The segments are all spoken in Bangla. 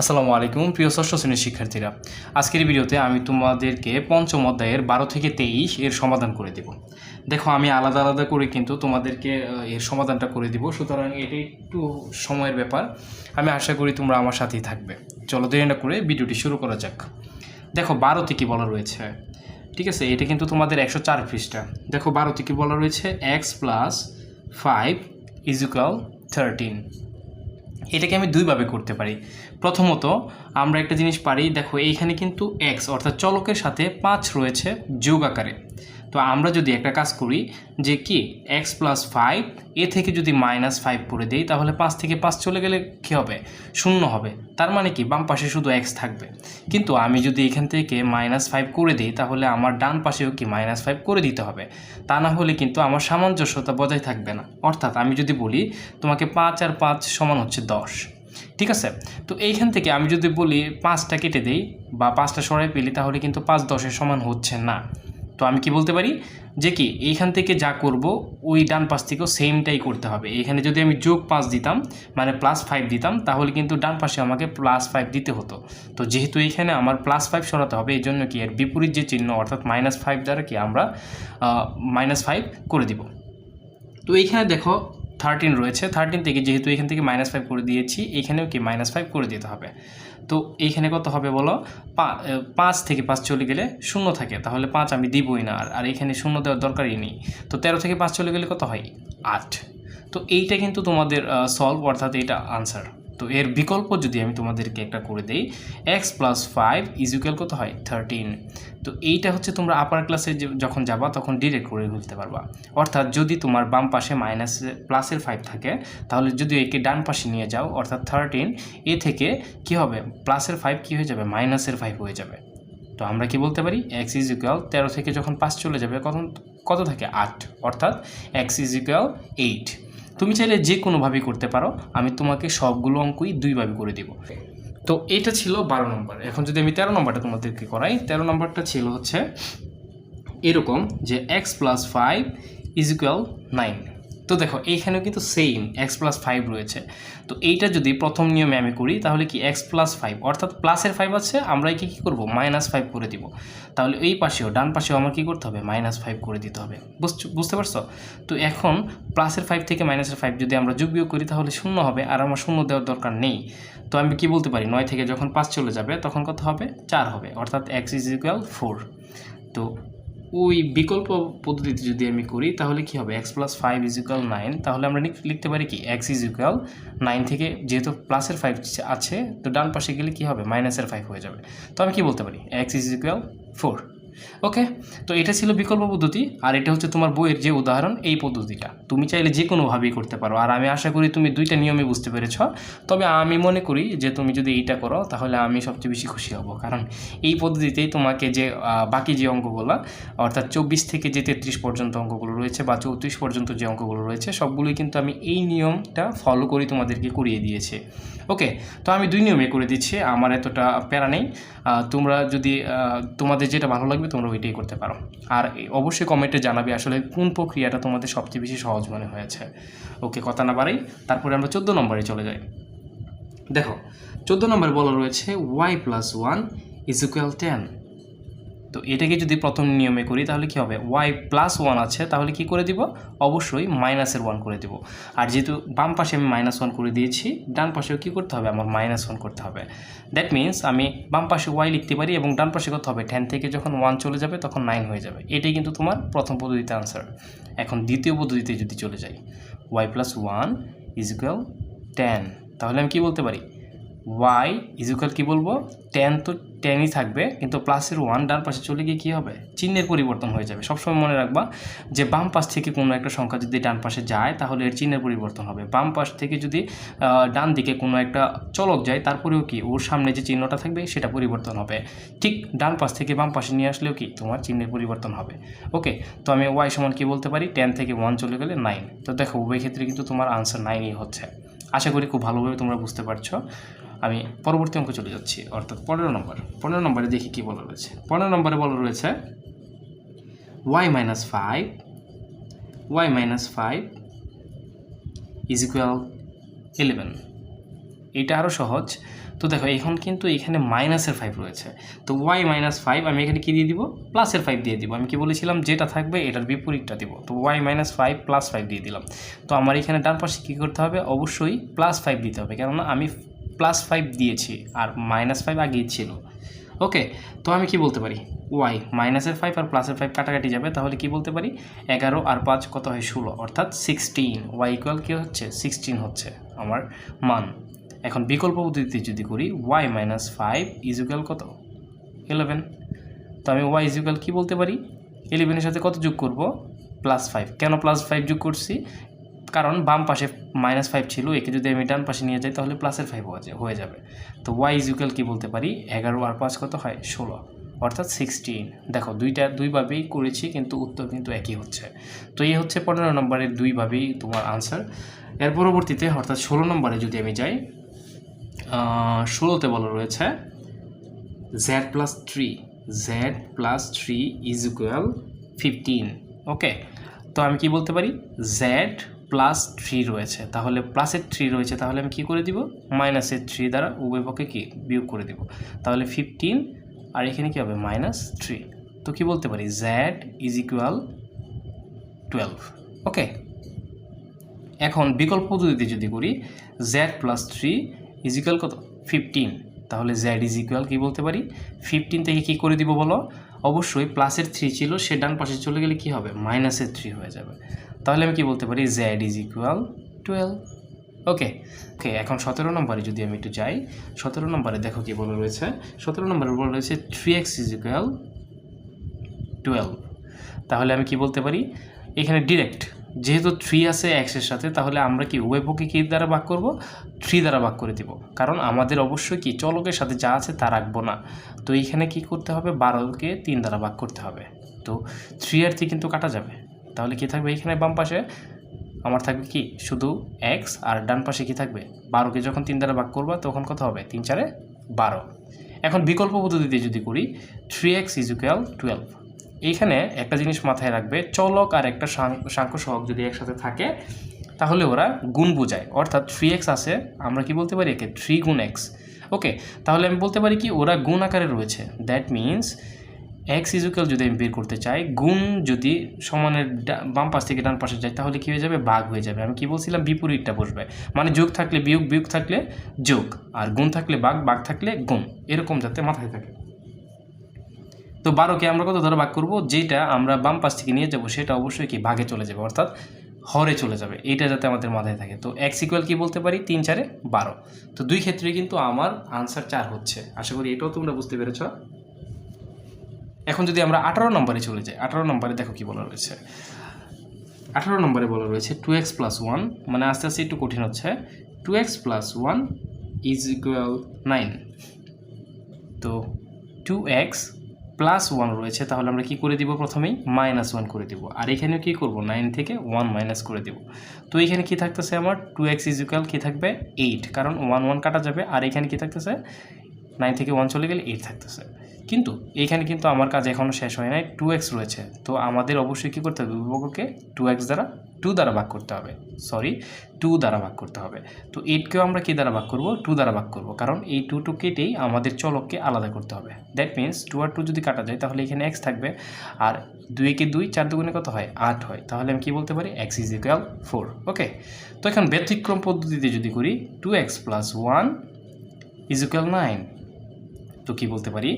আসসালামু আলাইকুম, প্রিয় ষষ্ঠ শ্রেণির শিক্ষার্থীরা। আজকের ভিডিওতে আমি তোমাদেরকে পঞ্চম অধ্যায়ের বারো থেকে তেইশ এর সমাধান করে দেব। দেখো, আমি আলাদা আলাদা করে কিন্তু তোমাদেরকে এর সমাধানটা করে দিব। সুতরাং এটা একটু সময়ের ব্যাপার। আমি আশা করি তোমরা আমার সাথেই থাকবে। চলো, দেরি না করে ভিডিওটি শুরু করা যাক। দেখো, বারোতে কি বলা রয়েছে? ঠিক আছে, এটা কিন্তু তোমাদের একশো চার পৃষ্ঠা। দেখো, বারোতে কি বলা রয়েছে? X plus five is equal thirteen. এটাকে আমি দুইভাবে করতে পারি। প্রথমত, আমরা একটা জিনিস পারি, দেখো এইখানে কিন্তু এক্স অর্থাৎ চলকের সাথে পাঁচ রয়েছে যোগ আকারে। তো আমরা যদি একটা কাজ করি যে কি এক্স প্লাস ফাইভ এ থেকে যদি মাইনাস ফাইভ করে দেই, তাহলে পাঁচ থেকে পাঁচ চলে গেলে কী হবে? শূন্য হবে। তার মানে কি, বাম পাশে শুধু এক্স থাকবে। কিন্তু আমি যদি এখান থেকে মাইনাস ফাইভ করে দিই, তাহলে আমার ডান পাশেও কি মাইনাস ফাইভ করে দিতে হবে? তা না হলে কিন্তু আমার সামঞ্জস্যতা বজায় থাকবে না। অর্থাৎ আমি যদি বলি, তোমাকে পাঁচ আর পাঁচ সমান হচ্ছে দশ। ঠিক আছে? তো এইখান থেকে আমি যদি বলি পাঁচটা কেটে দেই বা পাঁচটা সরাই পেলি তাহলে কিন্তু পাঁচ দশের সমান হচ্ছে না। তো আমি কি বলতে পারি? যে কি, এইখান থেকে যা করব, ওই ডান পাশ থেকেও সেমটাই করতে হবে। এখানে যদি আমি যোগ পাঁচ দিতাম মানে প্লাস ফাইভ দিতাম, তাহলে কিন্তু ডান পাশে আমাকে প্লাস ফাইভ দিতে হতো। তো যেহেতু এইখানে আমার প্লাস ফাইভ সরাতে হবে এই জন্য কি এর বিপরীত যে চিহ্ন, অর্থাৎ মাইনাস ফাইভ দ্বারা কি আমরা মাইনাস ফাইভ করে দিব। তো এইখানে দেখো থার্টিন রয়েছে। থার্টিন থেকে যেহেতু এখান থেকে মাইনাস ফাইভ করে দিয়েছি, এখানেও কি মাইনাস ফাইভ করে দিতে হবে? তো এইখানে কত হবে বলো? পাঁচ থেকে পাঁচ চলে গেলে শূন্য থাকে, তাহলে পাঁচ আমি দিবই না আর আর এখানে শূন্য দেওয়ার দরকারই নেই। তো তেরো থেকে পাঁচ চলে গেলে কত হয়? আট। তো এইটা কিন্তু তোমাদের সলভ অর্থাৎ এটা আনসার তো এর বিকল্প যদি আমি তোমাদেরকে একটা করে দেই এক্স প্লাস ফাইভ ইজুকাল কত হয়? থার্টিন তো এইটা হচ্ছে তোমরা আপার ক্লাসে যখন যাবা, তখন ডিরেক্ট করে ফেলতে পারবা। অর্থাৎ যদি তোমার বাম পাশে মাইনাস প্লাসের ফাইভ থাকে, তাহলে যদি একে ডান পাশে নিয়ে যাও, অর্থাৎ থার্টিন এ থেকে কি হবে? প্লাসের ফাইভ কী হয়ে যাবে? মাইনাসের ফাইভ হয়ে যাবে। তো আমরা কি বলতে পারি? এক্স ইজ ইকুয়াল তেরো থেকে যখন পাঁচ চলে যাবে, কখন? কত থাকে? আট। অর্থাৎ এক্স ইজ এইট তুমি চাইলে যে কোনোভাবেই করতে পারো, আমি তোমাকে সবগুলো অঙ্কই দুইভাবে করে দিব। তো এটা ছিল বারো নম্বর। এখন যদি আমি তেরো নম্বরটা তোমাদেরকে করাই, তেরো নম্বরটা ছিল হচ্ছে এরকম যে X plus five is equal nine তো দেখো, এইখানেও কিন্তু সেম এক্স প্লাস ফাইভ রয়েছে। তো এইটা যদি প্রথম নিয়মে আমি করি, তাহলে কি এক্স প্লাস ফাইভ অর্থাৎ প্লাসের ফাইভ আছে, আমরা কি কী করব? মাইনাস ফাইভ করে দিব। তাহলে এই পাশেও, ডান পাশেও আমার কী করতে হবে? মাইনাস ফাইভ করে দিতে হবে। বুঝছ, বুঝতে পারছ? তো এখন প্লাসের ফাইভ থেকে মাইনাসের ফাইভ যদি আমরা যোগ বিয়োগ করি, তাহলে শূন্য হবে, আর আমার শূন্য দেওয়ার দরকার নেই। তো আমি কি বলতে পারি? নয় থেকে যখন পাঁচ চলে যাবে, তখন কত হবে? চার হবে। অর্থাৎ এক্স ইজ ইকুয়াল ফোর তো ওই বিকল্প পদ্ধতিতে যদি আমি করি, তাহলে কি হবে? X plus five is equal nine তাহলে আমরা লিখ- লিখতে পারি কি? এক্স ইজ ইকুয়াল নাইন থেকে যেহেতু প্লাসের ফাইভ আছে, তো ডান পাশে গেলে কি হবে? মাইনাসের ফাইভ হয়ে যাবে। তো আমি কি বলতে পারি? X is equal four okay তো এটা ছিল বিকল্প পদ্ধতি, আর এটা হচ্ছে তোমার বইয়ের যে উদাহরণ, এই পদ্ধতিটা। তুমি চাইলে যে কোনোভাবেই করতে পারো, আর আমি আশা করি তুমি দুইটা নিয়মে বুঝতে পেরেছ। তবে আমি মনে করি যে তুমি যদি এইটা করো, তাহলে আমি সবচেয়ে বেশি খুশি হব, কারণ এই পদ্ধতিতেই তোমাকে যে বাকি যে অঙ্কগুলো, অর্থাৎ চব্বিশ থেকে যে তেত্রিশ পর্যন্ত অঙ্কগুলো রয়েছে বা চৌত্রিশ পর্যন্ত যে অঙ্কগুলো রয়েছে, সবগুলোই কিন্তু আমি এই নিয়মটা ফলো করে তোমাদেরকে করিয়ে দিয়েছে। ওকে তো আমি দুই নিয়মে করে দিচ্ছি, আমার এতটা প্যারা নেই। তোমরা যদি তোমাদের যেটা ভালো লাগবে তোমরা ওইটাই করতে পারো। আর অবশ্যই কমেন্টে জানাবে আসলে কোন প্রক্রিয়াটা তোমাদের সবচেয়ে বেশি সহজ মনে হয়েছে। ওকে, কথা না বাড়াই, তারপরে আমরা চোদ্দ নম্বরে চলে যাই। দেখো, চোদ্দ নম্বরে বলা রয়েছে Y plus one is equal ten তো এটাকে যদি প্রথম নিয়মে করি, তাহলে কি হবে? ওয়াই প্লাস ওয়ান আছে, তাহলে কি করে দিব? অবশ্যই মাইনাসের ওয়ান করে দিব। আর যেহেতু বাম পাশে আমি মাইনাস ওয়ান করে দিয়েছি, ডান পাশেও কী করতে হবে? আমার মাইনাস ওয়ান করতে হবে। দ্যাট মিন্স আমি বাম পাশে ওয়াই লিখতে পারি এবং ডান পাশে করতে হবে। টেন থেকে যখন ওয়ান চলে যাবে, তখন নাইন হয়ে যাবে। এটাই কিন্তু তোমার প্রথম পদ্ধতিতে আনসার এখন দ্বিতীয় পদ্ধতিতে যদি চলে যাই Y plus one is equal ten তাহলে আমি কি বলতে পারি? ওয়াই ইজুকাল কি বলব? টেন তো টেনই থাকবে, কিন্তু প্লাসের ওয়ান ডান পাশে চলে গিয়ে কী হবে? চিহ্নের পরিবর্তন হয়ে যাবে। সবসময় মনে রাখবা যে বাম পাশ থেকে কোনো একটা সংখ্যা যদি ডান পাশে যায়, তাহলে এর চিহ্নের পরিবর্তন হবে। বাম পাশ থেকে যদি ডান দিকে কোনো একটা চলক যায়, তারপরেও কি? ওর সামনে যে চিহ্নটা থাকবে, সেটা পরিবর্তন হবে। ঠিক ডান পাশ থেকে বাম পাশে নিয়ে আসলেও কি? তোমার চিহ্নের পরিবর্তন হবে। ওকে, তো আমি ওয়াই সমান কি বলতে পারি? টেন থেকে ওয়ান চলে গেলে নাইন তো দেখো, উভয় ক্ষেত্রে কিন্তু তোমার আনসার নাইনই হচ্ছে। আশা করি খুব ভালোভাবে তোমরা বুঝতে পারছ। আমি পরবর্তী অঙ্ক চলে যাচ্ছি, অর্থাৎ পনেরো নম্বর। পনেরো নম্বরে দেখি কী বলা রয়েছে। পনেরো নম্বরে বলা রয়েছে Y minus five Y minus five is equal eleven এটা আরও সহজ। তো দেখো, এখন কিন্তু এখানে মাইনাসের ফাইভ রয়েছে। তো ওয়াই মাইনাস ফাইভ আমি এখানে কী দিয়ে দিব? প্লাসের ফাইভ দিয়ে দিব। আমি কি বলেছিলাম? যেটা থাকবে এটার বিপরীতটা দিব। তো Y minus five plus five দিয়ে দিলাম। তো আমার এখানে ডান পাশে কী করতে হবে? অবশ্যই প্লাস ফাইভ দিতে হবে। কেননা আমি প্লাস ফাইভ দিয়েছি আর মাইনাস ফাইভ আগেই ছিল। ওকে তো আমি কি বলতে পারি? ওয়াই মাইনাসের ফাইভ আর প্লাসের ফাইভ কাটাকাটি যাবে, তাহলে কি বলতে পারি? এগারো আর পাঁচ কত হয়? ষোলো, অর্থাৎ সিক্সটিন ওয়াই ইকুয়াল কী হচ্ছে? সিক্সটিন হচ্ছে আমার মান। এখন বিকল্প পদ্ধতিতে যদি করি Y minus five is equal কত? ইলেভেন তো আমি ওয়াই ইজুকাল কী বলতে পারি? ইলেভেনের সাথে কত যোগ করব? প্লাস ফাইভ কেন প্লাস ফাইভ যোগ করছি? কারণ বাম পাশে মাইনাস ফাইভ ছিল, একে যদি আমি ডান পাশে নিয়ে যাই তাহলে প্লাসের ফাইভ হয়ে যাবে। তো ওয়াই ইজুকাল কী বলতে পারি? এগারো আর পাঁচ কত হয়? ষোলো। অর্থাৎ সিক্সটিন দেখো, দুইটা দুইভাবেই করেছি, কিন্তু উত্তর কিন্তু একই হচ্ছে। তো এই হচ্ছে পনেরো নম্বরের দুইভাবেই তোমার আনসার এর পরবর্তীতে, অর্থাৎ ষোলো নম্বরে যদি আমি যাই ষোলোতে বলা রয়েছে Z plus three Z plus three is equal fifteen okay তো আমি কি বলতে পারি? জেড প্লাস থ্রি রয়েছে। তাহলে প্লাসের থ্রি রয়েছে, তাহলে আমি কি করে দিব? মাইনাসের থ্রি দ্বারা উভয় পক্ষে কি? বিয়োগ করে দিব। তাহলে ফিফটিন আর এখানে কী হবে? মাইনাস থ্রি তো কি বলতে পারি? Z is equal twelve okay এখন বিকল্প পদ্ধতিতে যদি করি Z plus three is equal কত? ফিফটিন তাহলে জেড ইজ ইকুয়াল কী বলতে পারি? ফিফটিন থেকে কী করে দিব বলো? অবশ্যই প্লাসের থ্রি ছিল, সে ডান পাশে চলে গেলে কী হবে? মাইনাসের থ্রি হয়ে যাবে। তাহলে আমি কি বলতে পারি? Z is equal twelve okay okay এখন সতেরো নম্বরে যদি আমি একটু যাই, সতেরো নম্বরে দেখো কি বলে রয়েছে। সতেরো নম্বরে বলে রয়েছে three X is equal twelve তাহলে আমি কি বলতে পারি? এখানে ডিরেক্ট যেহেতু থ্রি আছে এক্সের সাথে, তাহলে আমরা কি উভয় কী দ্বারা ভাগ করব? থ্রি দ্বারা ভাগ করে দিব। কারণ আমাদের অবশ্যই কি চলকের সাথে যা আছে তা রাখব না। তো এইখানে কি করতে হবে? বারোকে তিন দ্বারা ভাগ করতে হবে। তো থ্রি আর থ্রি কিন্তু কাটা যাবে। তাহলে কি থাকবে এখানে বাম পাশে? আমার থাকবে কি? শুধু এক্স আর ডান পাশে কি থাকবে? বারোকে যখন তিন দ্বারা ভাগ করবা, তখন কত হবে? তিন চারে বারো। এখন বিকল্প পদ্ধতিতে যদি করি three X is equal twelve এইখানে একটা জিনিস মাথায় রাখবে, চলক আর একটা সাংখ্য সহক যদি একসাথে থাকে, তাহলে ওরা গুণ বোঝায়। অর্থাৎ থ্রি এক্স আছে, আমরা কি বলতে পারি একে? থ্রি গুণ এক্স ওকে তাহলে আমি বলতে পারি কি, ওরা গুণ আকারে রয়েছে। দ্যাট মিন্স এক্স ইজুকাল যদি আমি বের করতে চাই, গুণ যদি সমানের বাম পাশ থেকে ডান পাশে যায়, তাহলে কী হয়ে যাবে? বাঘ হয়ে যাবে। আমি কি বলছিলাম? বিপরীতটা বসবে। মানে যোগ থাকলে বিয়োগ বিয়োগ থাকলে যোগ। আর গুণ থাকলে বাঘ বাঘ থাকলে গুণ। এরকম যাতে মাথায় থাকে। তো বারোকে আমরা কত ধরে ভাগ করব? যেটা আমরা বাম পাশ থেকে নিয়ে যাব, সেটা অবশ্যই কি ভাগে চলে যাবে, অর্থাৎ হরে চলে যাবে। এইটা যাতে আমাদের মাথায় থাকে। তো এক্স ইকুয়াল কী বলতে পারি? তিন চারে বারো। তো দুই ক্ষেত্রে কিন্তু আমার আনসার চার হচ্ছে। আশা করি এটাও তোমরা বুঝতে পেরেছ। এখন যদি আমরা আঠারো নম্বরে চলে যাই, আঠারো নম্বরে দেখো কি বলা রয়েছে। আঠারো নম্বরে বলা রয়েছে টু এক্স প্লাস ওয়ান মানে আস্তে আস্তে একটু কঠিন হচ্ছে। Two X plus one is equal nine তো টু এক্স প্লাস ওয়ান রয়েছে, তাহলে আমরা কি করে দিব প্রথমেই? মাইনাস ওয়ান করে দিব। আর এখানে কি করব? নাইন থেকে ওয়ান মাইনাস করে দিব। তো এখানে কি থাকতেছে আমার? টু এক্স ইজুকাল কী থাকবে? এইট কারণ ওয়ান ওয়ান কাটা যাবে। আর এখানে কি থাকতেছে? নাইন থেকে ওয়ান চলে গেলে এইট থাকতেছে। কিন্তু এইখানে কিন্তু আমার কাজ এখনও শেষ হয় নাই টু এক্স রয়েছে। তো আমাদের অবশ্যই কী করতে হবে? বিভক্তকে টু এক্স দ্বারা টু দ্বারা ভাগ করতে হবে। সরি টু দ্বারা ভাগ করতে হবে। তো এইটকেও আমরা কী দ্বারা ভাগ করব? টু দ্বারা ভাগ করব। কারণ এই টু টু কেটেই আমাদের চলককে আলাদা করতে হবে। দ্যাট মিন্স টু আর টু যদি কাটা যায়, তাহলে এখানে এক্স থাকবে। আর দুইকে দুই, চার দুগুণে কত হয়? আট হয়। তাহলে আমি কী বলতে পারি? X is equal four okay তো এখন ব্যতিক্রম পদ্ধতিতে যদি করি two X plus one is equal nine তো কী বলতে পারি?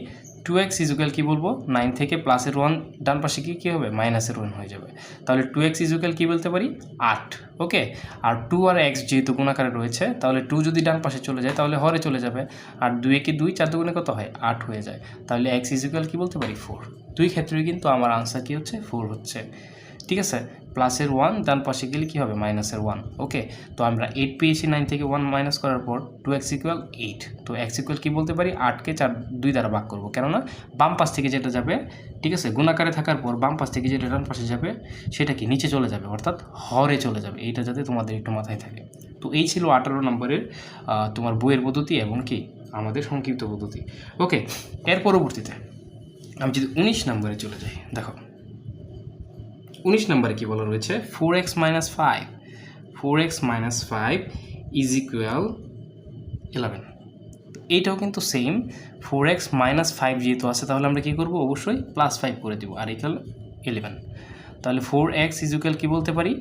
টু এক্স ইজুকাল কী বলব? নাইন থেকে প্লাসের ওয়ান ডান পাশে কি কী হবে? মাইনাসের ওয়ান হয়ে যাবে। তাহলে টু এক্স ইজুকাল কী বলতে পারি? আট। ওকে? আর টু আর এক্স যেহেতু গুণাকারে রয়েছে, তাহলে টু যদি ডান পাশে চলে যায়, তাহলে হরে চলে যাবে। আর দুই একে দুই চার দুগুণে কত হয়? আট হয়ে যায়। তাহলে এক্স ইজুকাল কী বলতে পারি? ফোর দুই ক্ষেত্রেই কিন্তু আমার আনসার কী হচ্ছে? ফোর হচ্ছে। ঠিক আছে? প্লাসের ওয়ান ডান পাশে গেলে কী হবে? মাইনাসের ওয়ান ওকে তো আমরা এইট পেয়েছি নাইন থেকে ওয়ান মাইনাস করার পর টু এক্স ইকুয়াল এইট তো এক্স ইকুয়াল কী বলতে পারি? আটকে চার, দুই দ্বারা ভাগ করব, কেননা বাম পাশ থেকে যেটা যাবে, ঠিক আছে? গুণাকারে থাকার পর বাম পাশ থেকে যেটা ডান পাশে যাবে, সেটা কি? নিচে চলে যাবে, অর্থাৎ হরে চলে যাবে, এইটা যাতে তোমাদের একটু মাথায় থাকে। তো এই ছিল আঠারো নম্বরের তোমার বইয়ের পদ্ধতি এবং কি? আমাদের সংক্ষিপ্ত পদ্ধতি ওকে এর পরবর্তীতে, আমি যদি উনিশ নম্বরে চলে যাই, দেখো। উনিশ নম্বরে কী বলা রয়েছে? Four X minus five four X minus five is equal eleven এইটাও কিন্তু same four X minus five যেহেতু আছে, তাহলে আমরা কী করব? অবশ্যই প্লাস ফাইভ করে দেবো। আর ইকুয়াল ইলেভেন তাহলে ফোর এক্স ইজুকাল কী বলতে পারি?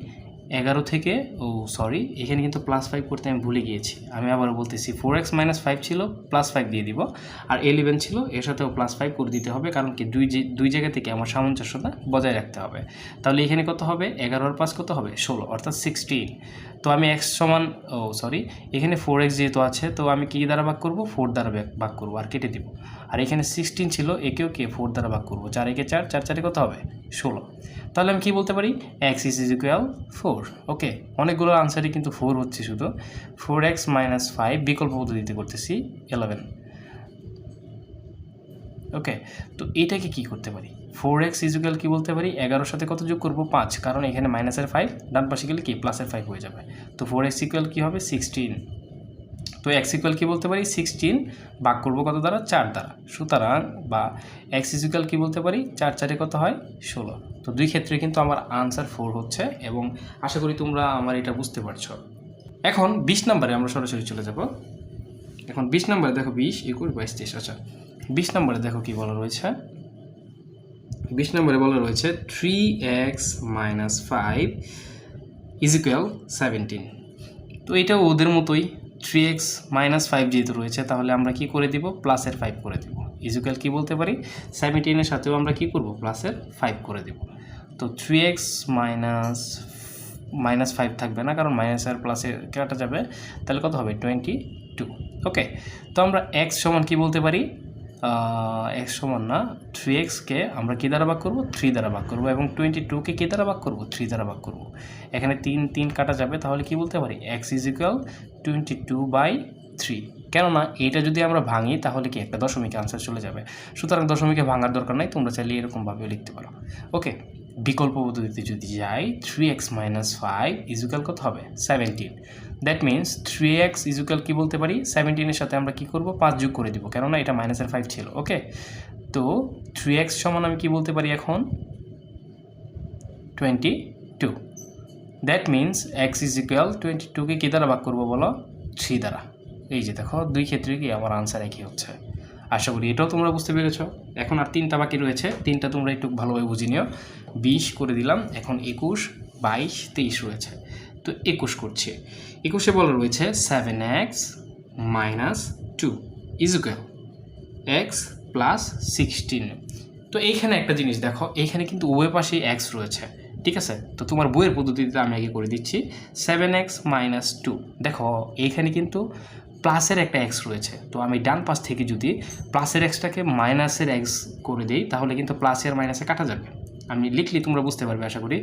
এগারো থেকে, ও সরি এখানে কিন্তু প্লাস ফাইভ করতে আমি ভুলে গিয়েছি। আমি আবার বলতেছি ফোর এক্স মাইনাস ফাইভ ছিল প্লাস ফাইভ দিয়ে দিব। আর এলেভেন ছিল, এর সাথেও প্লাস ফাইভ করে দিতে হবে, কারণ কি দুই দুই জায়গা থেকে আমার সামঞ্জস্যতা বজায় রাখতে হবে। তাহলে এখানে কত হবে? এগারো আর পাঁচ কত হবে? ষোলো, অর্থাৎ সিক্সটিন তো আমি এক্স সমান, ও সরি এখানে ফোর এক্স যেহেতু আছে, তো আমি কী দ্বারা ভাগ করব? ফোর দ্বারা ভাগ- করব আর কেটে দিব। আর এখানে সিক্সটিন ছিল, একেও কে? ফোর দ্বারা ভাগ করব। চার একে চার চার চারে কত হবে? ষোলো। তাহলে আমি কী বলতে পারি? X is equal four okay অনেকগুলো আনসারই কিন্তু ফোর হচ্ছে শুধু। ফোর এক্স মাইনাস ফাইভ বিকল্প পদ্ধতিতে করতেছি এলেভেন ওকে তো এটাকে কি করতে পারি? ফোর এক্স ইজুকাল কী বলতে পারি? এগারোর সাথে কত যোগ করব? পাঁচ, কারণ এখানে মাইনাসের ফাইভ ডান পাশে গেলে কি? প্লাসের ফাইভ হয়ে যাবে। তো ফোর এক্স ইকুয়াল কী হবে? সিক্সটিন তো এক্স ইকুয়াল কী বলতে পারি? সিক্সটিন ভাগ করব কত দ্বারা? চার দ্বারা। সুতরাং বা এক্স ইকুয়াল কী বলতে পারি? চার চারে কত হয়? ষোলো। তো দুই ক্ষেত্রে কিন্তু আমার আনসার ফোর হচ্ছে এবং আশা করি তোমরা আমার এটা বুঝতে পারছ। এখন বিশ নম্বরে আমরা সরাসরি চলে যাব। এখন বিশ নম্বরে দেখো বিশ একুশ বাইশ তেইশ। আচ্ছা বিশ নম্বরে দেখো কি বলা রয়েছে? বিশ নম্বরে বলা রয়েছে three X minus five is equal seventeen তো এটাও ওদের মতোই। থ্রি এক্স মাইনাস ফাইভ যেহেতু রয়েছে, তাহলে আমরা কি করে দিব? প্লাসের ফাইভ করে দিব। ইজুকাল কি বলতে পারি? সেভেন্টিনের সাথেও আমরা কি করব? প্লাসের ফাইভ করে দিব। তো three X minus minus five থাকবে না, কারণ মাইনাস আর প্লাসে কাটা যাবে। তাহলে কত হবে? টোয়েন্টি টু ওকে তো আমরা এক্স সমান কি বলতে পারি? এক্স সমান না থ্রি এক্সকে আমরা কী দ্বারা ভাগ করব? থ্রি দ্বারা ভাগ করব এবং টোয়েন্টি টুকে কী দ্বারা ভাগ করব? থ্রি দ্বারা ভাগ করব। এখানে তিন তিন কাটা যাবে, তাহলে কি বলতে পারি? X is equal twenty two by three কেননা এটা যদি আমরা ভাঙি, তাহলে কি একটা দশমিকে আনসার চলে যাবে। সুতরাং দশমিকে ভাঙার দরকার নাই, তোমরা চাইলে এরকমভাবেও লিখতে পারো। ওকে, বিকল্প পদ্ধতিতে যদি যাই three X minus five is equal কত হবে? Seventeen that means three X is equal কী বলতে পারি? সেভেন্টিনের সাথে আমরা কী করব? পাঁচ যোগ করে দিব। কেননা এটা মাইনাসের ফাইভ ছিল ওকে তো থ্রি এক্স সমান আমি কী বলতে পারি এখন? Twenty two that means X is twenty টুকে কী দ্বারা ভাগ করব বলো? থ্রি দ্বারা। এই যে দেখো, দুই ক্ষেত্রে কি আমার আনসার একই হচ্ছে। আশা করি এটাও তোমরা বুঝতে পেরেছ। এখন আর তিনটা বাকি রয়েছে। তিনটা তোমরা একটু ভালোভাবে বুঝে নিও। বিশ করে দিলাম, এখন একুশ, বাইশ, তেইশ রয়েছে। তো একুশ করছে। একুশে বলা রয়েছে seven X minus two is equal X plus sixteen তো এইখানে একটা জিনিস দেখো, এইখানে কিন্তু উভয় পাশেই এক্স রয়েছে, ঠিক আছে? তো তোমার বইয়ের পদ্ধতিতে আমি আগে করে দিচ্ছি সেভেন এক্স মাইনাস টু দেখো, এইখানে কিন্তু প্লাসের একটা এক্স রয়েছে, তো আমি ডান পাশ থেকে যদি প্লাসের এক্সটাকে মাইনাসের এক্স করে দিই, তাহলে কিন্তু প্লাসে আর মাইনাসে কাটা যাবে। আমি লিখলে তোমরা বুঝতে পারবে আশা করি।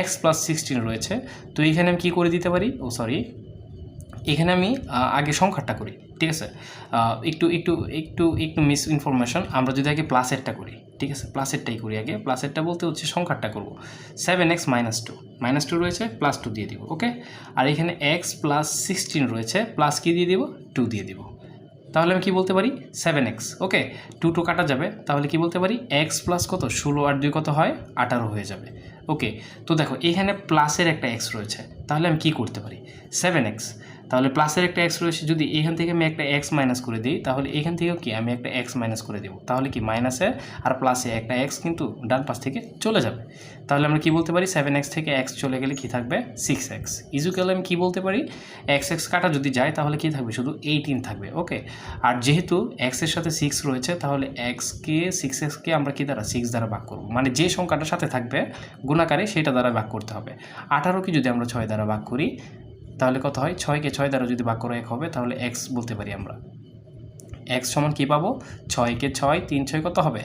এক্স প্লাস সিক্সটিন রয়েছে। তো এইখানে আমি কী করে দিতে পারি? ও সরি এখানে আমি আগে সংখ্যাটা করি, ঠিক আছে? একটু একটু একটু একটু মিস ইনফরমেশন আমরা যদি আগে প্লাসেরটা করি, ঠিক আছে? প্লাসেরটাই করি আগে। প্লাসেরটা বলতে হচ্ছে সংখ্যাটা করব। Seven X minus two minus two রয়েছে প্লাস টু দিয়ে দিব ওকে আর এখানে এক্স প্লাস সিক্সটিন রয়েছে প্লাস কী দিয়ে দিব? টু দিয়ে দিব। তাহলে আমি কি বলতে পারি? Seven X okay two two কাটা যাবে, তাহলে কি বলতে পারি? এক্স প্লাস কত? ষোলো আর দুই কত হয়? আঠারো হয়ে যাবে ওকে তো দেখো, এখানে প্লাসের একটা এক্স রয়েছে, তাহলে আমি কি করতে পারি? সেভেন এক্স তাহলে প্লাসের একটা এক্স রয়েছে, যদি এখান থেকে আমি একটা এক্স মাইনাস করে দিই, তাহলে এখান থেকেও কি আমি একটা এক্স মাইনাস করে দেবো? তাহলে কি মাইনাসে আর প্লাসে একটা এক্স কিন্তু ডান পাশ থেকে চলে যাবে। তাহলে আমরা কি বলতে পারি? সেভেন এক্স থেকে এক্স চলে গেলে কি থাকবে? সিক্স এক্স ইজুকাল আমি কী বলতে পারি? এক্স এক্স কাটা যদি যায়, তাহলে কি থাকবে? শুধু এইটিন থাকবে ওকে আর যেহেতু এক্সের সাথে সিক্স রয়েছে, তাহলে এক্সকে সিক্স এক্সকে আমরা কি দ্বারা? সিক্স দ্বারা ভাগ করব। মানে যে সংখ্যাটার সাথে থাকবে, গুণাকারে সেটা দ্বারা ভাগ করতে হবে। আঠারোকে যদি আমরা ছয় দ্বারা ভাগ করি তাহলে কত হয়? ছয়কে ছয় দ্বারা যদি করে এক হবে, তাহলে এক্স বলতে পারি আমরা। এক্স সমান কী পাবো? ছয়কে ছয়, তিন ছয় কত হবে?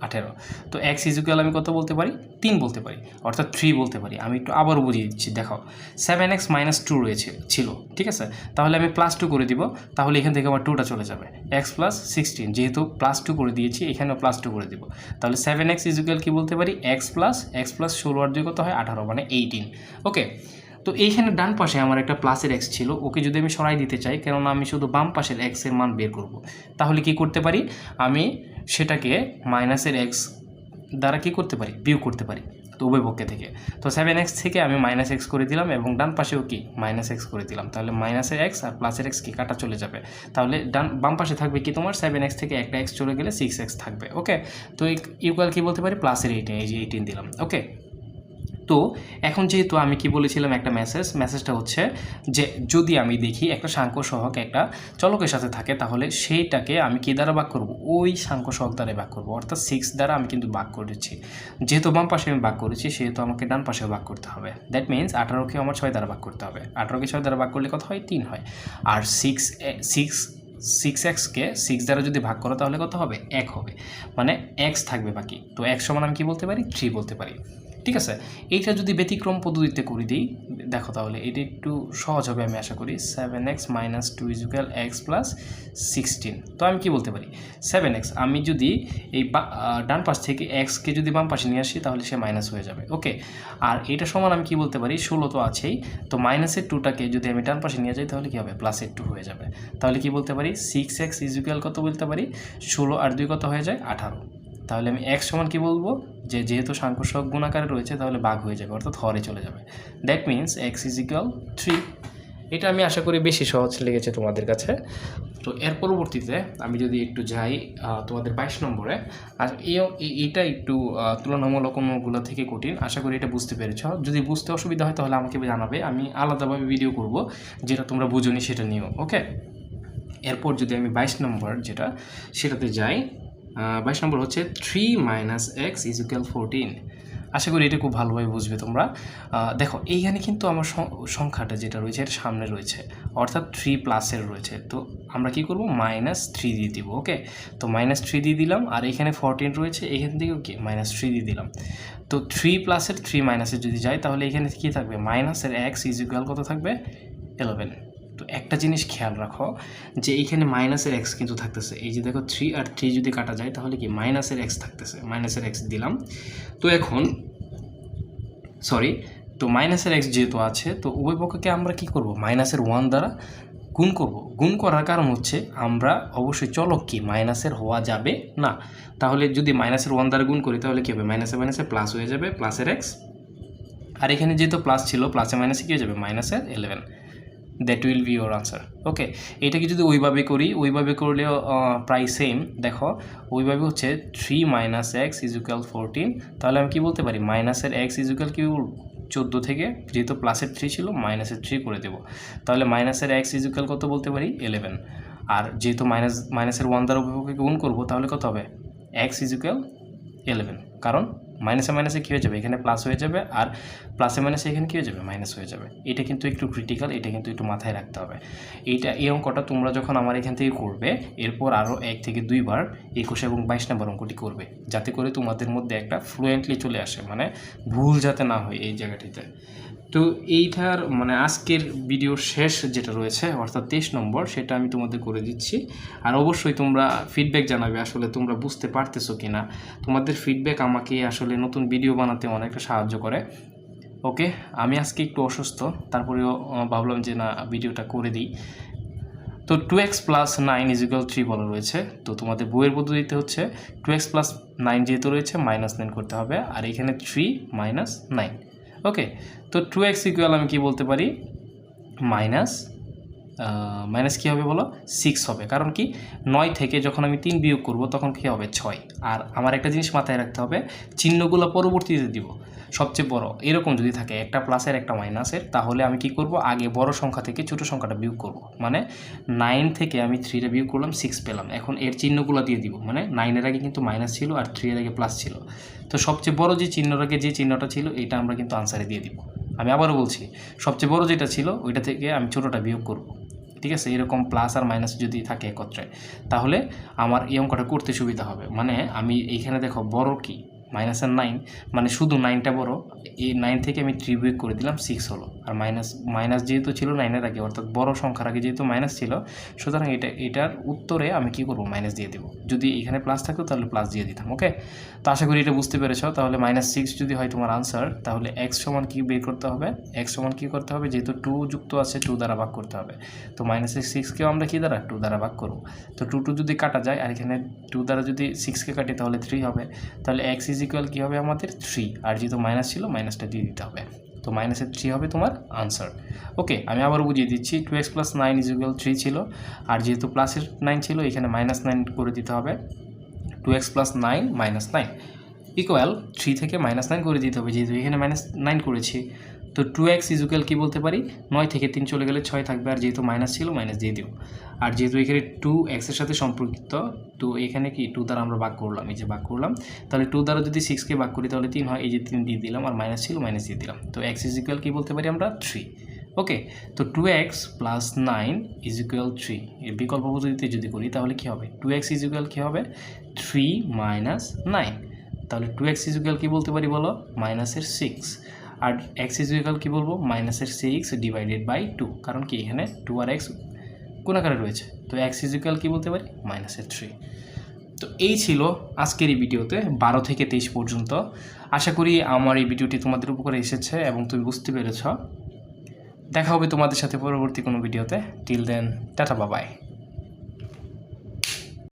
আঠেরো। তো এক্স ইজুকাল আমি কত বলতে পারি? তিন বলতে পারি। অর্থাৎ থ্রি বলতে পারি। আমি একটু আবারও বুঝিয়ে দিচ্ছি, দেখো। সেভেন এক্স মাইনাস টু রয়েছে, ছিল, ঠিক আছে? তাহলে আমি প্লাস টু করে দিব, তাহলে এখান থেকে আমার টুটা চলে যাবে। এক্স প্লাস সিক্সটিন যেহেতু প্লাস টু করে দিয়েছি, এখানেও প্লাস টু করে দিব। তাহলে সেভেন এক্স ইজুকাল কী বলতে পারি? এক্স প্লাস এক্স প্লাস ষোলো আর দুই কত হয়? আঠারো মানে এইটিন ওকে তো এইখানে ডান পাশে আমার একটা প্লাসের এক্স ছিল, ওকে যদি আমি সরাই দিতে চাই, কেননা আমি শুধু বাম পাশের এক্সের মান বের করব। তাহলে কি করতে পারি? আমি সেটাকে মাইনাসের এক্স দ্বারা কি করতে পারি? বিয়োগ করতে পারি, তো উভয় পক্ষে থেকে। তো সেভেন এক্স থেকে আমি মাইনাস এক্স করে দিলাম এবং ডান পাশেও কি? মাইনাস এক্স করে দিলাম। তাহলে মাইনাসের এক্স আর প্লাসের এক্স কি? কাটা চলে যাবে। তাহলে ডান, বাম পাশে থাকবে কি তোমার? সেভেন এক্স থেকে একটা এক্স চলে গেলে সিক্স এক্স থাকবে ওকে তো ইকুয়াল কি বলতে পারি? প্লাসের এইটিন এই যে এইটিন দিলাম ওকে তো এখন যেহেতু আমি কি বলেছিলাম একটা মেসেজ মেসেজটা হচ্ছে যে যদি আমি দেখি একটা সাংখ্য সহক একটা চলকের সাথে থাকে, তাহলে সেইটাকে আমি কি দ্বারা ভাগ করব? ওই সাংখ্য সহক দ্বারাই ভাগ করব। অর্থাৎ সিক্স দ্বারা আমি কিন্তু ভাগ করেছি। যেহেতু বাম পাশে আমি ভাগ করেছি, সেহেতু আমাকে ডান পাশেও ভাগ করতে হবে। দ্যাট মিন্স আঠারোকে আমার ছয় দ্বারা ভাগ করতে হবে। আঠারোকে ছয় দ্বারা ভাগ করলে কত হয়? তিন হয়। আর সিক্স সিক্স সিক্স এক্সকে সিক্স দ্বারা যদি ভাগ করো, তাহলে কত হবে? এক হবে। মানে এক্স থাকবে বাকি। তো এক সমান আমি কি বলতে পারি? থ্রি বলতে পারি। ঠিক আছে? এইটা যদি ব্যতিক্রম পদ্ধতিতে করে দিই, দেখো তাহলে এটা একটু সহজ হবে আমি আশা করি। Seven x minus two is equal x plus sixteen তো আমি কি বলতে পারি? সেভেন এক্স আমি যদি এই ডান পাশ থেকে এক্সকে যদি বাম পাশে নিয়ে আসি, তাহলে সে মাইনাস হয়ে যাবে ওকে আর এটা সমান আমি কি বলতে পারি? ষোলো তো আছেই, তো মাইনাসের টুটাকে যদি আমি ডান পাশে নিয়ে যাই, তাহলে কী হবে? প্লাসের টু হয়ে যাবে। তাহলে কি বলতে পারি? সিক্স এক্স ইজুক্যাল কত বলতে পারি? ষোলো আর দুই কত হয়ে যায়? আঠারো। তাহলে আমি এক সমান কী বলব? যে যেহেতু সাংকর্ষক গুণাকারে রয়েছে, তাহলে বাঘ হয়ে যাবে, অর্থাৎ হরে চলে যাবে। That means x is three এটা আমি আশা করি বেশি সহজ লেগেছে তোমাদের কাছে। তো এর পরবর্তীতে আমি যদি একটু যাই তোমাদের বাইশ নম্বরে, আর এটা একটু তুলনামূলক অন্যগুলো থেকে কঠিন। আশা করি এটা বুঝতে পেরেছ। যদি বুঝতে অসুবিধা হয়, তাহলে আমাকে জানাবে। আমি আলাদাভাবে ভিডিও করব, যেটা তোমরা বুঝোনি সেটা নিও ওকে এরপর যদি আমি বাইশ নম্বর যেটা, সেটাতে যাই। বাইশ নম্বর হচ্ছে three minus x is equal fourteen. আশা করি এটা খুব ভালোভাবে বুঝবে তোমরা। দেখো, এইখানে কিন্তু আমার সংখ্যাটা যেটা রয়েছে, এটা সামনে রয়েছে। অর্থাৎ থ্রি প্লাসের রয়েছে। তো আমরা কি করব? মাইনাস থ্রি দিয়ে দিব, ওকে? তো মাইনাস থ্রি দিয়ে দিলাম, আর এখানে ফোরটিন রয়েছে, এখান থেকেও কি মাইনাস থ্রি দিয়ে দিলাম। তো থ্রি প্লাসের থ্রি মাইনাসের যদি যাই, তাহলে এখানে কী থাকবে? মাইনাসের এক্স ইজ ইকুয়াল কত থাকবে? ইলেভেন তো একটা জিনিস খেয়াল রাখো যে এইখানে মাইনাসের এক্স কিন্তু থাকতেছে। এই যে দেখো থ্রি আর থ্রি যদি কাটা যায় তাহলে কি মাইনাসের এক্স থাকতেছে। মাইনাসের এক্স দিলাম। তো এখন সরি তো মাইনাসের এক্স যেহেতু আছে, তো উভয় পক্ষকে আমরা কি করব? মাইনাসের ওয়ান দ্বারা গুণ করব। গুণ করার কারণ হচ্ছে আমরা অবশ্যই চলক কি? মাইনাসের হওয়া যাবে না। তাহলে যদি মাইনাসের ওয়ান দ্বারা গুণ করি তাহলে কী হবে? মাইনাসে মাইনাসে প্লাস হয়ে যাবে প্লাসের এক্স আর এখানে যেহেতু প্লাস ছিল প্লাসে মাইনাসে কী হয়ে যাবে? মাইনাসের eleven that will be your answer okay এটাকে যদি ওইভাবে করি, ওইভাবে করলেও প্রায় সেম দেখো, ওইভাবে হচ্ছে three minus x is equal fourteen তাহলে আমি কি বলতে পারি? মাইনাসের এক্স ইজুকাল কি? চোদ্দ থেকে, যেহেতু প্লাসের থ্রি ছিল মাইনাসের থ্রি করে দেবো। তাহলে মাইনাসের এক্স ইজুকাল কত বলতে পারি? ইলেভেন আর যেহেতু মাইনাস মাইনাসের ওয়ান দ্বারা উপভোগকে গুণ করব, তাহলে কত হবে? এক্স ইজুকাল ইলেভেন কারণ মাইনাসে মাইনাসে কী হয়ে যাবে? এখানে প্লাস হয়ে যাবে আর প্লাসে মাইনাসে এখানে কী হয়ে যাবে? মাইনাস হয়ে যাবে। এটা কিন্তু একটু ক্রিটিক্যাল এটা কিন্তু একটু মাথায় রাখতে হবে। এইটা, এই অঙ্কটা তোমরা যখন আমার এখান থেকে করবে, এরপর আরও এক থেকে দুইবার একুশ এবং বাইশ নম্বর অঙ্কটি করবে। যাতে করে তোমাদের মধ্যে একটা ফ্লুয়েন্টলি চলে আসে মানে ভুল যাতে না হয় এই জায়গাটিতে। তো এইটার মানে আজকের ভিডিওর শেষ যেটা রয়েছে, অর্থাৎ তেইশ নম্বর, সেটা আমি তোমাদের করে দিচ্ছি। আর অবশ্যই তোমরা ফিডব্যাক জানাবে আসলে তোমরা বুঝতে পারতেছো কি না তোমাদের ফিডব্যাক আমাকে আসলে নতুন ভিডিও বানাতে অনেকটা সাহায্য করে। ওকে আমি আজকে একটু অসুস্থ, তারপরেও ভাবলাম যে না ভিডিওটা করে দিই। তো two x plus nine is equal three বলা রয়েছে। তো তোমাদের বইয়ের পদ্ধতিতে হচ্ছে টু এক্স প্লাস নাইন যেহেতু রয়েছে মাইনাস নাইন করতে হবে। আর এখানে থ্রি মাইনাস নাইন ওকে, তো টু এক্স ইকুয়াল আমি কি বলতে পারি? মাইনাস মাইনাস কী হবে বলো? সিক্স হবে। কারণ কি? নয় থেকে যখন আমি তিন বিয়োগ করব, তখন কী হবে? ছয়। আর আমার একটা জিনিস মাথায় রাখতে হবে, চিহ্নগুলো পরবর্তীতে দিব। সবচেয়ে বড়। এরকম যদি থাকে, একটা প্লাসের একটা মাইনাসের তাহলে আমি কি করব? আগে বড় সংখ্যা থেকে ছোট সংখ্যাটা বিয়োগ করব। মানে নাইন থেকে আমি থ্রিটা বিয়োগ করলাম সিক্স পেলাম। এখন এর চিহ্নগুলো দিয়ে দিব। মানে নাইনের আগে কিন্তু মাইনাস ছিল আর থ্রি এর আগে প্লাস ছিল। তো সবচেয়ে বড় যে চিহ্নর আগে যে চিহ্নটা ছিল, এটা আমরা কিন্তু আনসারে দিয়ে দিব। আমি আবারও বলছি, সবচেয়ে বড় যেটা ছিল, ওইটা থেকে আমি ছোটোটা বিয়োগ করব। ঠিক আছে? এরকম প্লাস আর মাইনাস যদি থাকে একত্রে, তাহলে আমার এই অঙ্কটা করতে সুবিধা হবে। মানে আমি এইখানে দেখো, বড় কি? মাইনাস আর নাইন মানে শুধু নাইনটা বড়, এই নাইন থেকে আমি থ্রি বিয়োগ করে দিলাম সিক্স হলো। আর মাইনাস মাইনাস যেহেতু ছিল নাইনের আগে, অর্থাৎ বড় সংখ্যার আগে যেহেতু মাইনাস ছিল, সুতরাং এটা, এটার উত্তরে আমি কি করব? মাইনাস দিয়ে দেবো। যদি এখানে প্লাস থাকতো, তাহলে প্লাস দিয়ে দিতাম ওকে তো আশা করি এটা বুঝতে পেরেছ। তাহলে মাইনাস সিক্স যদি হয় তোমার আনসার তাহলে এক্স সমান কি বের করতে হবে? এক্স সমান কি করতে হবে? যেহেতু টু যুক্ত আছে টু দ্বারা ভাগ করতে হবে। তো মাইনাস সিক্সকেও আমরা কি দ্বারা? টু দ্বারা ভাগ করব। তো টু টু যদি কাটা যায়, আর এখানে টু দ্বারা যদি সিক্সকে কাটি, তাহলে থ্রি হবে। তাহলে এক্স ইজ ইজ ইকুয়াল কী হবে আমাদের? থ্রি আর যেহেতু মাইনাস ছিল মাইনাসটা দিয়ে দিতে হবে। তো মাইনাসের থ্রি হবে তোমার আনসার ওকে আমি আবার বুঝিয়ে দিচ্ছি two x plus nine is equal three ছিল। আর যেহেতু প্লাসের নাইন ছিল, এখানে মাইনাস নাইন করে দিতে হবে। Two x plus nine minus nine equal three থেকে মাইনাস নাইন করে দিতে হবে। যেহেতু এখানে মাইনাস নাইন করেছি। তো টু এক্স ইজুকাল কী বলতে পারি? নয় থেকে তিন চলে গেলে ছয় থাকবে, আর যেহেতু মাইনাস ছিল মাইনাস দিয়ে দিও। আর যেহেতু এখানে টু এক্সের সাথে সম্পর্কিত, তো এখানে কি টু দ্বারা আমরা ভাগ করলাম, এই যে ভাগ করলাম। তাহলে টু দ্বারা যদি সিক্সকে ভাগ করি, তাহলে তিন হয়, এই যে তিন দিয়ে দিলাম, আর মাইনাস ছিল মাইনাস দিয়ে দিলাম। তো এক্স ইজুকাল কী বলতে পারি আমরা? থ্রি ওকে তো two x plus nine is equal three এর বিকল্প পদ্ধতিতে যদি করি, তাহলে কী হবে? টু এক্স ইজ ইকুয়াল কী হবে? থ্রি মাইনাস নাইন তাহলে টু এক্স ইজ ইকুয়াল কী বলতে পারি বলো? মাইনাসের সিক্স আর এক্স ইজ ইকুয়াল কী বলব? মাইনাসের সিক্স ডিভাইডেড বাই টু কারণ কি? এখানে টু আর এক্স কোন আকারে রয়েছে। তো এক্স ইজ ইকুয়াল কী বলতে পারি? মাইনাসের থ্রি তো এই ছিল আজকের এই ভিডিওতে, বারো থেকে তেইশ পর্যন্ত। আশা করি আমার এই ভিডিওটি তোমাদের উপকারে এসেছে এবং তুমি বুঝতে পেরেছ। দেখা হবে তোমাদের সাথে পরবর্তী কোনো ভিডিওতে। টিল দেন টাটা বাবাই